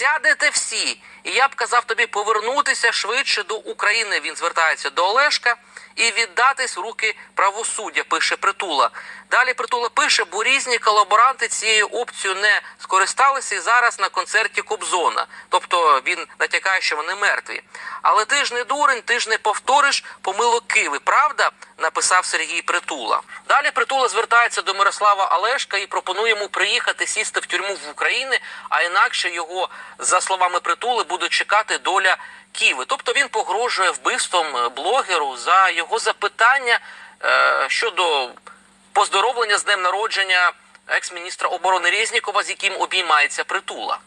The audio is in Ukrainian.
сядете всі. І я б казав тобі повернутися швидше до України. Він звертається до Олешка і віддатись в руки правосуддя, пише Притула. Далі Притула пише, бо різні колаборанти цією опцією не скористалися і зараз на концерті Кобзона. Тобто він натякає, що вони мертві. Але ти ж не дурень, ти ж не повториш помилок Киви, правда? Написав Сергій Притула. Далі Притула звертається до Мирослава Олешка і пропонує йому приїхати сісти в тюрму в Україні, а інакше його, за словами Притули, буде чекати доля Киви. Тобто він погрожує вбивством е, блогеру за його запитання е, щодо поздоровлення з днем народження екс-міністра оборони Резнікова, з яким обіймається Притула.